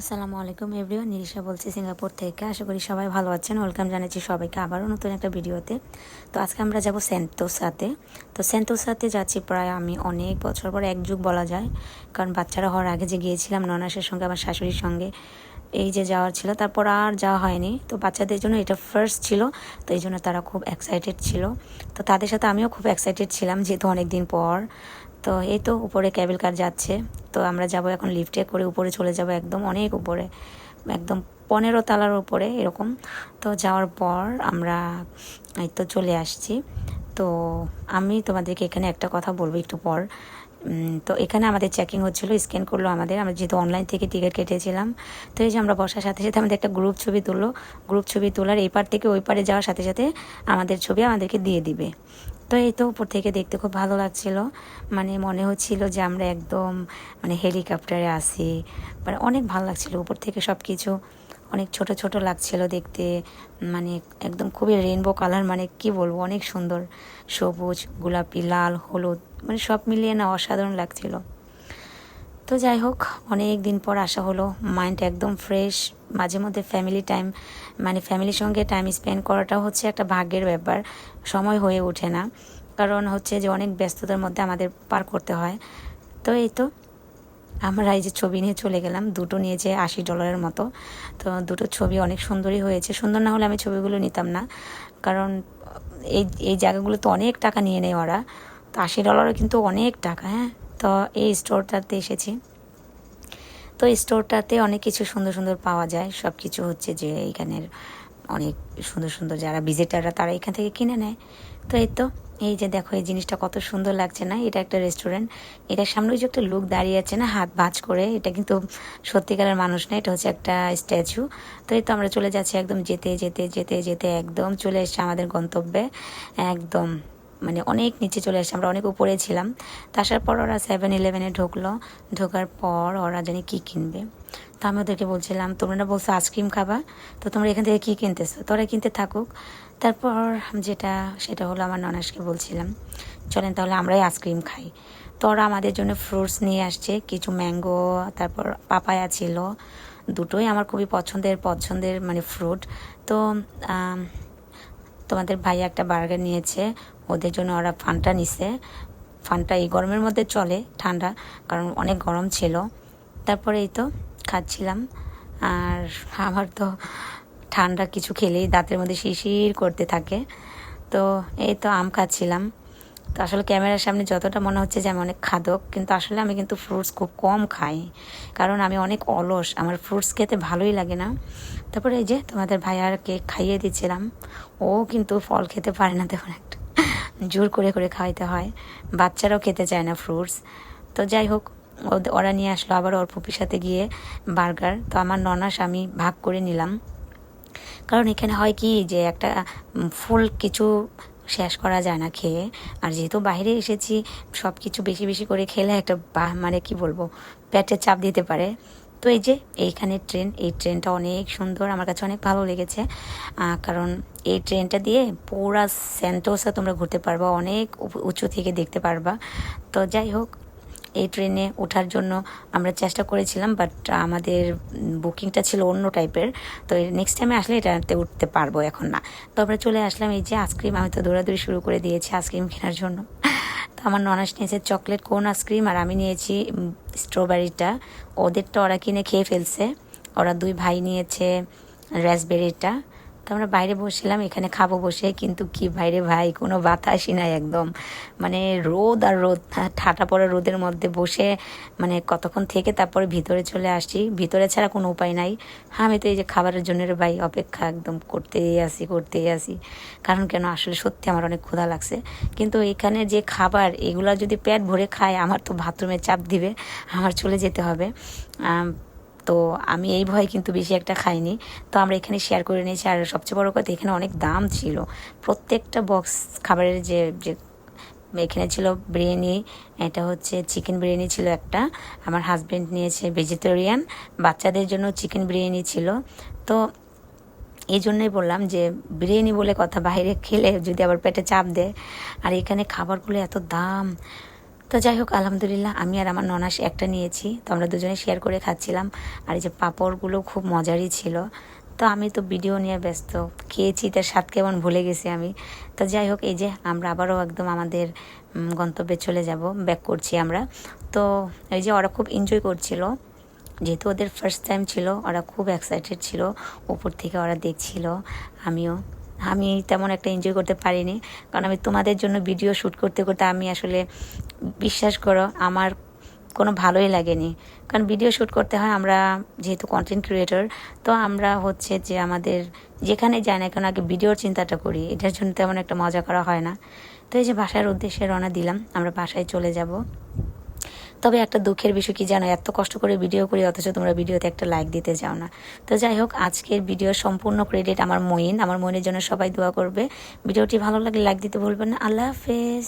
আসসালামু আলাইকুম এভরিওয়ান, নিরিশা বলছি সিঙ্গাপুর থেকে। আশা করি সবাই ভালো আছেন। ওয়েলকাম জানাচ্ছি সবাইকে আবারও নতুন একটা ভিডিওতে। তো আজকে আমরা যাব সেন্টোসাতে তো সেন্টোসাতে যাচ্ছি প্রায় আমি অনেক বছর পর, এক যুগ বলা যায়। কারণ বাচ্চারা হওয়ার আগে যে গিয়েছিলাম ননাসের সঙ্গে, আমার শাশুড়ির সঙ্গে, এই যে যাওয়ার ছিল, তারপর আর যাওয়া হয়নি। তো বাচ্চাদের জন্য এটা ফার্স্ট ছিল, তো এই জন্য তারা খুব এক্সাইটেড ছিল। তো তাদের সাথে আমিও খুব এক্সাইটেড ছিলাম, যেহেতু অনেক দিন পর। তো এই তো উপরে ক্যাবেল কার যাচ্ছে। তো আমরা যাব এখন লিফটে করে উপরে চলে যাব একদম অনেক উপরে, একদম পনেরো তালার উপরে এরকম। তো যাওয়ার পর আমরা এই তো চলে আসছি। তো আমি তোমাদেরকে এখানে একটা কথা বলব একটু পর। তো এখানে আমাদের চেকিং হচ্ছিল স্ক্যান করল আমাদের। আমরা যেহেতু অনলাইন থেকে টিকিট কেটেছিলাম, তো এই যে আমরা বসার সাথে সাথে আমাদের একটা গ্রুপ ছবি তুললো। গ্রুপ ছবি তোলার এই পার থেকে ওই পারে যাওয়ার সাথে সাথে আমাদের ছবি আমাদেরকে দিয়ে দিবে। তো এই তো উপর থেকে দেখতে খুব ভালো লাগছিল। মানে মনে হচ্ছিল যে আমরা একদম মানে হেলিকপ্টারে আসি মানে অনেক ভালো লাগছিল। উপর থেকে সব কিছু অনেক ছোট ছোট লাগছিল দেখতে। মানে একদম খুবই রেনবো কালার মানে কি বলব, অনেক সুন্দর। সবুজ, গোলাপি, লাল, হলুদ মানে সব মিলিয়ে না অসাধারণ লাগছিল। তো যাই হোক, অনেক দিন পর আসা হলো। মাইন্ড একদম ফ্রেশ মাঝে মধ্যে ফ্যামিলি টাইম মানে ফ্যামিলির সঙ্গে টাইম স্পেন্ড করাটা হচ্ছে একটা ভাগ্যের ব্যাপার। সময় হয়ে ওঠে না। কারণ হচ্ছে যে অনেক ব্যস্ততার মধ্যে আমাদের পার করতে হয়। তো এই তো, আমরা এই যে ছবি নিয়ে চলে গেলাম। দুটো নিয়েছে আশি ডলারের মতো। তো দুটো ছবি অনেক সুন্দরই হয়েছে। সুন্দর না হলে আমি ছবিগুলো নিতাম না। কারণ এই এই জায়গাগুলো তো অনেক টাকা নিয়ে নেয় ওরা। তো আশি ডলারও কিন্তু অনেক টাকা হ্যাঁ? তো এই স্টোরটাতে এসেছি। তো স্টোরটাতে অনেক কিছু সুন্দর সুন্দর পাওয়া যায়। সব কিছু হচ্ছে যে এইখানের অনেক সুন্দর সুন্দর যারা ভিজিটাররা তারা এখান থেকে কিনে নেয়। তো এই তো, এই যে দেখো এই জিনিসটা কত সুন্দর লাগছে না? এটা একটা রেস্টুরেন্ট এটার সামনে যে একটা লোক দাঁড়িয়ে আছে না, হাত ভাঁজ করে। এটা কিন্তু সত্যিকারের মানুষ না, এটা হচ্ছে একটা স্ট্যাচু তো এই তো আমরা চলে যাচ্ছি একদম যেতে যেতে যেতে যেতে একদম চলে এসছে আমাদের গন্তব্যে। একদম মানে অনেক নিচে চলে আসছে আমরা অনেক উপরে ছিলাম। আসার পর ওরা সেভেন ইলেভেনে ঢুকলো। ঢোকার পর ওরা জানি কী কিনবে। তো আমি ওদেরকে বলছিলাম, তোমরা বলছো আইসক্রিম খাবা? তো তোমরা এখান থেকে কী কিনতেছো? তোরা কিনতে থাকুক। তারপর যেটা, সেটা হলো আমার ননাসকে বলছিলাম, চলেন তাহলে আমরাই আইসক্রিম খাই। তো ওরা আমাদের জন্য ফ্রুটস নিয়ে আসছে, কিছু ম্যাঙ্গো তারপর পাপায়া ছিল, দুটোই আমার খুবই পছন্দের পছন্দের মানে ফ্রুট তো তোমাদের ভাই একটা বার্গার নিয়েছে। ওদের জন্য ওরা ফানটা নিছে। ফানটা এই গরমের মধ্যে চলে, ঠান্ডা, কারণ অনেক গরম ছিল। তারপরে এই তো খাচ্ছিলাম। আর আমার তো ঠান্ডা কিছু খেলেই দাঁতের মধ্যে শিশির করতে থাকে। তো এই তো আম খাচ্ছিলাম। আসলে ক্যামেরার সামনে যতটা মনে হচ্ছে যে আমি অনেক খাদক, কিন্তু আসলে আমি কিন্তু ফ্রুটস খুব কম খাই। কারণ আমি অনেক অলস, আমার ফ্রুটস খেতে ভালোই লাগে না। তারপরে এই যে তোমাদের ভাইয়ারকে খাইয়ে দিচ্ছিলাম, ও কিন্তু ফল খেতে পারে না তেমন একটা। জোর করে করে খাওয়াইতে হয়। বাচ্চারাও খেতে চায় না ফ্রুটস তো যাই হোক ওরা নিয়ে আসলো আবার ওর পুপির সাথে গিয়ে বার্গার। তো আমার ননাস আমি ভাগ করে নিলাম। কারণ এখানে হয় কি যে একটা ফুল কিছু শেষ করা যায় না খেয়ে। আর যেহেতু বাইরে এসেছি সব কিছু বেশি বেশি করে খেলে একটা বা- মানে কি বলব পেটে চাপ দিতে পারে। তো এই যে, এইখানে ট্রেন, এই ট্রেনটা অনেক সুন্দর, আমার কাছে অনেক ভালো লেগেছে। কারণ এই ট্রেনটা দিয়ে পুরা সেন্টোসা তোমরা ঘুরতে পারবা, অনেক উঁচু থেকে দেখতে পারবা। তো যাই হোক এই ট্রেনে ওঠার জন্য আমরা চেষ্টা করেছিলাম বাট আমাদের বুকিংটা ছিল অন্য টাইপের। তো নেক্সট টাইমে আসলে এটাতে উঠতে পারব এখন না। তো আমরা চলে আসলাম এই যে আইসক্রিম, আমি তো দৌড়াদৌড়ি শুরু করে দিয়েছি আইসক্রিম কেনার জন্য। তো আমার ননাস নিয়েছে চকলেট কোন আইসক্রিম, আর আমি নিয়েছি স্ট্রবেরিটা ওদেরটা ওরা কিনে খেয়ে ফেলছে। ওরা দুই ভাই নিয়েছে র্যাসবেরিটা আমরা বাইরে বসছিলাম, এখানে খাব বসে। কিন্তু কি বাইরে ভাই, কোনো বাতাসই নাই একদম। মানে রোদ আর রোদ ঠাটা পড়া রোদের মধ্যে বসে মানে কতক্ষণ থেকে তারপরে ভিতরে চলে আসছি। ভিতরে ছাড়া কোনো উপায় নাই। হ্যাঁ আমি তো এই যে খাবারের জন্য ভাই অপেক্ষা একদম করতেই আসি করতেই আসি। কারণ কেন, আসলে সত্যি আমার অনেক ক্ষুধা লাগছে। কিন্তু এখানে যে খাবার, এগুলা যদি পেট ভরে খায়, আমার তো বাথরুমে চাপ দিবে, আমার চলে যেতে হবে। তো আমি এই ভয় কিন্তু বেশি একটা খাইনি। তো আমরা এখানে শেয়ার করে নিয়েছি। আর সবচেয়ে বড় কথা, এখানে অনেক দাম ছিল। প্রত্যেকটা বক্স খাবারের যে যে এখানে ছিল বিরিয়ানি, এটা হচ্ছে চিকেন বিরিয়ানি ছিল একটা। আমার হাজবেন্ড নিয়েছে ভেজিটেরিয়ান বাচ্চাদের জন্য চিকেন বিরিয়ানি ছিল। তো এই জন্যই বললাম যে, বিরিয়ানি বলে কথা বাইরে খেলে যদি আবার পেটে চাপ দেয়। আর এখানে খাবারগুলো এত দাম। তো যাই হোক, আলহামদুলিল্লাহ, আমি আর আমার ননাস একটা নিয়েছি। তো আমরা দুজনে শেয়ার করে খাচ্ছিলাম। আর এই যে পাঁপড়গুলো খুব মজারই ছিল। তো আমি তো ভিডিও নিয়ে ব্যস্ত। খেয়েছি, তার স্বাদ কেমন ভুলে গেছি আমি। তো যাই হোক, এই যে আমরা আবারও একদম আমাদের গন্তব্যে চলে যাব। ব্যাক করছি আমরা। তো এই যে ওরা খুব এনজয় করছিল। যেহেতু ওদের ফার্স্ট টাইম ছিল, ওরা খুব এক্সাইটেড ছিল। উপর থেকে ওরা দেখছিল আমিও। আমি তেমন একটা এনজয় করতে পারিনি। কারণ আমি তোমাদের জন্য ভিডিও শ্যুট করতে করতে আমি আসলে বিশ্বাস করো, আমার কোনো ভালোই লাগেনি। কারণ ভিডিও শ্যুট করতে হয় আমরা যেহেতু কন্টেন্ট ক্রিয়েটর তো আমরা হচ্ছে যে আমাদের যেখানে যাই না কেন আগে ভিডিওর চিন্তাটা করি। এটার জন্য তেমন একটা মজা করা হয় না। তো এই যে বাসার উদ্দেশ্যে রওনা দিলাম, আমরা বাসায় চলে যাব। তবে একটা দুঃখের বিষয় কি জানো, এত কষ্ট করে ভিডিও করি, অথচ তোমরা ভিডিওতে একটা লাইক দিতে যাও না। তো যাই হোক, আজকের ভিডিও সম্পূর্ণ ক্রেডিট আমার মইন আমার মইনের জন্য সবাই দোয়া করবে। ভিডিওটি ভালো লাগলে লাইক দিতে ভুলবেন না। আল্লাহ হাফেজ।